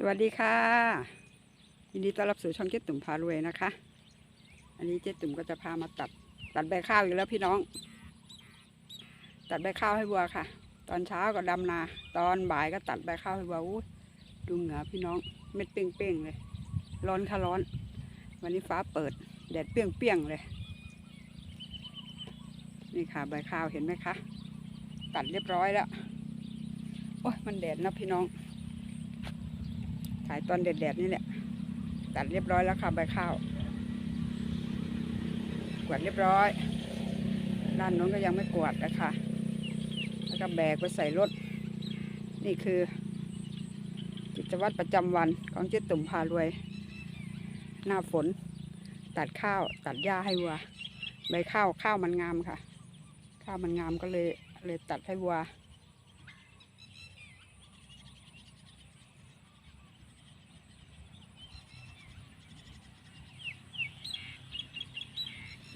สวัสดีค่ะ ยินดีต้อนรับสู่ช่องเจ๊ตุ่มพารวยนะคะ อันนี้เจ๊ตุ่มก็จะพามาตัดตัดใบข้าวอีกแล้วพี่น้อง ตัดใบข้าวให้วัวค่ะ ตอนเช้าก็ดำนา ตอนบ่ายก็ตัดใบข้าวให้วัวอู้ดูเหงือพี่น้องเม็ดเป้งๆเลย ร้อนค่ะร้อน วันนี้ฟ้าเปิดแดดเปี้ยงๆเลย นี่ค่ะใบข้าวเห็นไหมคะ ตัดเรียบร้อยแล้ว โอ้ยมันแดดนะพี่น้อง ถ่ายตอนแดดๆนี่แหละตัดเรียบร้อยแล้วค่ะใบข้าวกวาดเรียบร้อยด้านโน้นก็ยังไม่กวาดนะคะแล้วก็แบกไปใส่รถ นี่คือกิจวัตรประจำวันของเจ๊ตุ่มพารวย หน้าฝน ตัดข้าวตัดหญ้าให้วัวใบข้าวข้าวมันงามค่ะ ข้าวมันงามก็เลยเลยตัดให้วัว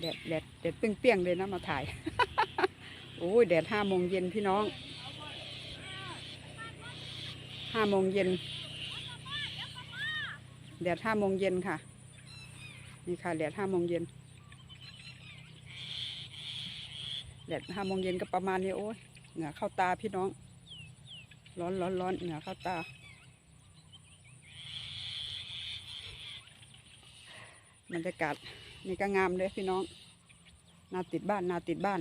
แดดแดดแดดเปรี้ยงๆเลยนะมาถ่าย โอ้ยแดดห้าโมงเย็นพี่น้องห้าโมงเย็นแดดห้าโมงเย็นค่ะ นี่ค่ะแดดห้าโมงเย็นแดดห้าโมงเย็นก็ประมาณนี้โอ้ยเหงื่อเข้าตาพี่น้อง ร้อนร้อนร้อนเหงื่อเข้าตา บรรยากาศ นี่ก็งามเลยพี่น้อง นาติดบ้านนาติดบ้าน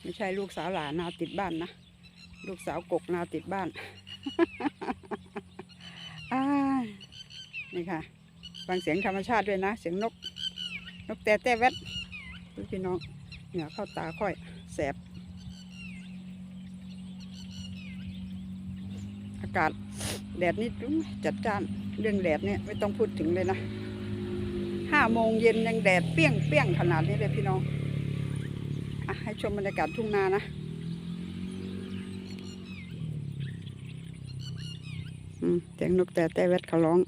ไม่ใช่ลูกสาวหลานนาติดบ้านนะ ลูกสาวกกนาติดบ้านนี่ค่ะ ฟังเสียงธรรมชาติด้วยนะ เสียงนก นกแต่แต่แวดดูพี่น้อง เหงื่อเข้าตาค่อยแสบ อากาศแดดนี่จัดจ้าน เรื่องแดดเนี่ยไม่ต้องพูดถึงเลยนะ ห้าโมงเย็นยังแดดเปี้ยงเปี้ยงขนาดนี้เลยพี่น้องอให้ชมบรรยากาศทุ่งนานะเสียงนกแต่แต่แวดเขาร้อง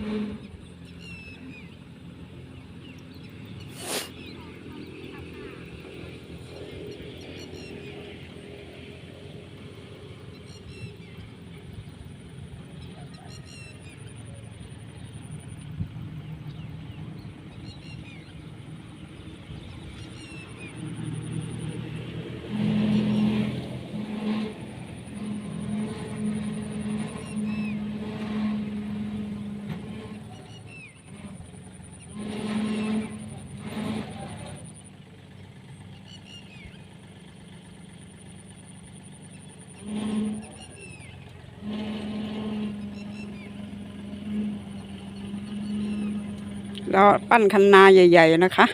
Mm-hmm. เราปั้นคันนาใหญ่ ๆ นะคะ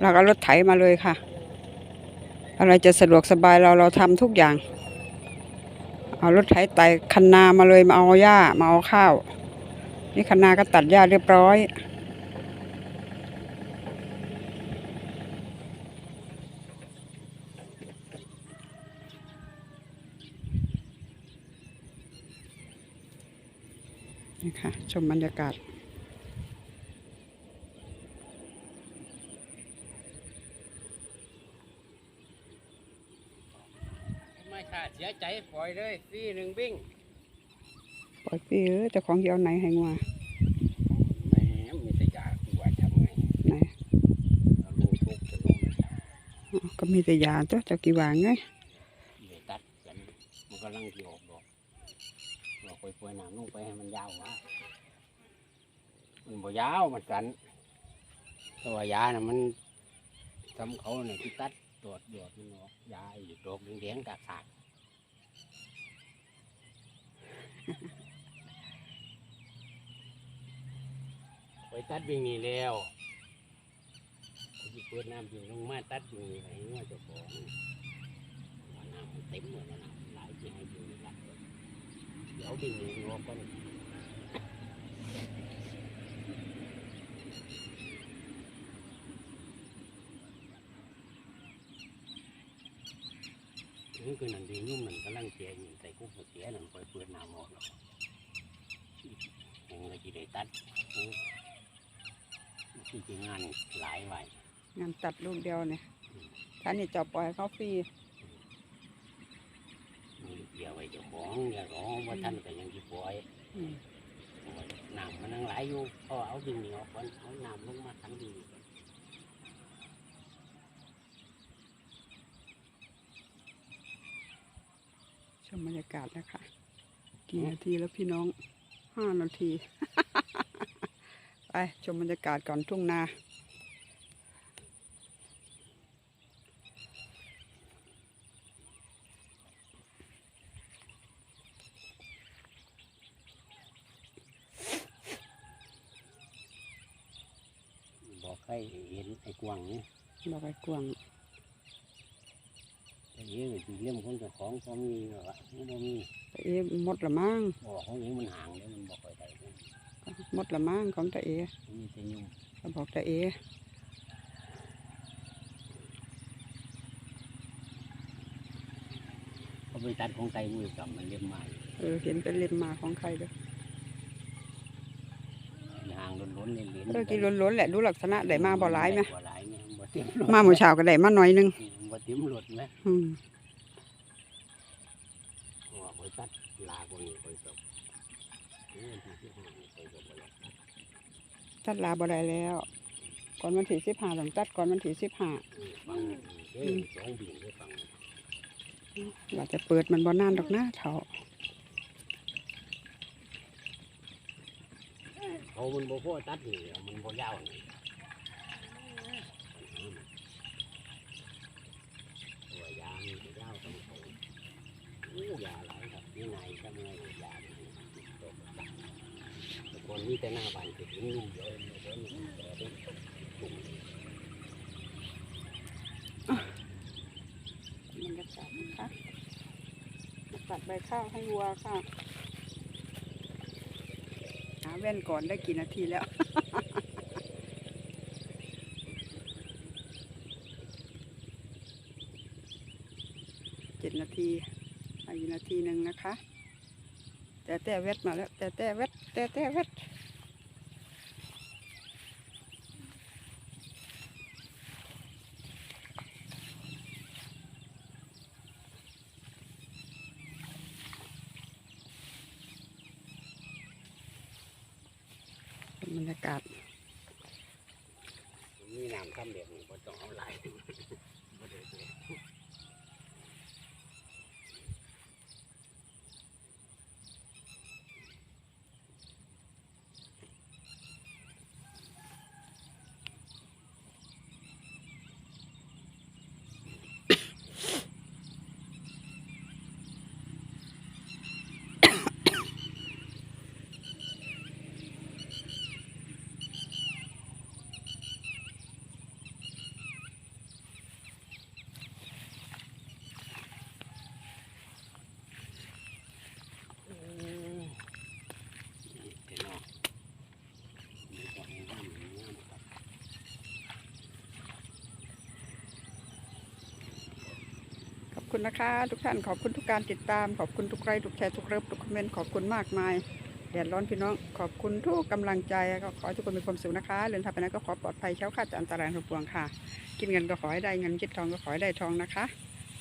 เราก็รถไถมาเลยค่ะ อะไรจะสะดวกสบายเราเราทำทุกอย่าง เอารถไถไต่คันนามาเลยมาเอาหญ้ามาเอาข้าว นี่คันนาก็ตัดหญ้าเรียบร้อยนี่ค่ะชมบรรยากาศ ไม่ขาดเสียใจปล่อยเลยฟรีหนึ่งวิ่งปล่อยปีเออเจ้าของเดียวไหนให้งัวแหมมีแต่ยาปวดทำไงไหนเอาลูกทุกจะลงอ๋อก็มีแต่ยาตัวเจ้ากี่วางไงเลยตัดกันมันก็ลังที่ออกดอกดอกไปปล่อยน้ำลงไปให้มันยาววะมันบ่ยาวมันกันแต่ว่ายาน่ะมันทำเขาเนี่ยที่ตัด ตรวจหยดมันออกยาอีกดอกแดงๆกากขาดไปตัดวิ่งนี่แล้วเขาจะเปิดน้ำวิ่ลงมาตัดวิ่งนี่ให้งัวเจ้าของว่าน้ำมันเต็มหมดแล้วน้ำมันไหลที่ให้วิ่งนี่ละเดี๋ยววิ่งนี่ออกก่ นนี่คือนั่นดีนุ่มนั่นกำลังเจียอยู่ใส่กุ๊กเสียนั่นคอยเปิดน้ำออกแล้วยังเลยจีได้ตัดโอ้ที่จริงงานหลายไว้งานตัดลูกเดียวเนี่ยท่านนี่จะปล่อยเขาฟรีมีเกี่ยวไว้เจ้าของอย่าร้องว่าท่านก็ยังที่ปล่อยอืมน้ำมันนั่งไหลอยู่พอเอาดินเหนียวก่อนเอาน้ำลงมาทั้งดิ มบรรยากาศนะคะ กี่นาทีแล้วพี่น้องห้านาที ไปชมบรรยากาศก่อนทุ่งนาบอกให้เห็นไอ้กวางนี่บอกไปกวางไอ้ เอ๋ยเรื่องของเจ้าของพอมีหรอกมันบ่มีตะเอหมดละมั่งบอกของเอ๋มันห่างเลยมันบอกไปได้นะหมดละมั่งของตะเอมันมีแต่ยุ่งก็บอกตะเอเขาไปตัดของไตมือกับมันเล่มไม้เออเห็นเป็นเลนมาของใครเด้อห่างล้นๆเล่นๆเออกินล้นๆแหละดูลักษณะได้มาบ่หลายไหมบ่หลายไหมบ่เต็มรถมาเมื่อเช้าก็ได้มาหน่อยหนึงบ่เต็มรถไหมอืมว่าคอยตัดลาคนนี้คอยตกนี่วันที่สิบห้านี่คอยตกไปแล้วตัดลาบ่ได้แล้ว ก่อนวันที่สิบห้าต้องตัดก่อนวันที่สิบห้าอืมฟังเอ้ยสองบิ่งได้ฟังว่าจะเปิดมันบ่นานดอกนะเถาเขามันบ่พอตัดนี่มันบ่ยาวนี่ตัวยามันบ่ยาวต้องโตโอ้ ยาหลายครับนี่ไงทำไงยานี่ตกตัดแต่คนนี้แต่หน้าบ้านคือถึงนุ่มเยอะเลยเดี๋ยวนี้แต่เป็นตุ่มบรรยากาศนะคะมาตัดใบข้าวให้วัวค่ะ หาแว่นก่อนได้กี่นาทีแล้วเจ็ดนาที อีกนาทีหนึ่งนะคะ แต่แต่เวทมาแล้ว แต่แต่เวทแต่แต่เวทบรรยากาศมีน้ำซ้ำเด็กนี่บ่ต้องเอาหลายบ่ได้เลย เออนี่เดี๋ยวเนาะนี่ก็ให้น้ำนี่น้ำครับ ขอบ คุณนะคะ ทุกท่านขอบคุณทุกการติดตาม ขอบคุณทุกไลค์ทุกแชร์ทุกเลิฟทุกคอมเมนต์ขอบคุณมากมายแดดร้อนพี่น้องขอบคุณทุกกำลังใจก็ขอทุกคนมีความสุขนะคะเดินทางไปไหนก็ขอปลอดภัยแคล้วคลาจากอันตรายทั้งปวงค่ะ กินเงินก็ขอให้ได้เงินคิดทองก็ขอให้ได้ทองนะคะ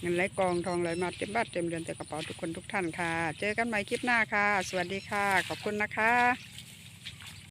เงินไหลกองทองไหลมาเต็มบ้านเต็มเรือนเต็มกระเป๋าทุกคนทุกท่านค่ะ เจอกันใหม่คลิปหน้าค่ะ สวัสดีค่ะ ขอบคุณนะคะ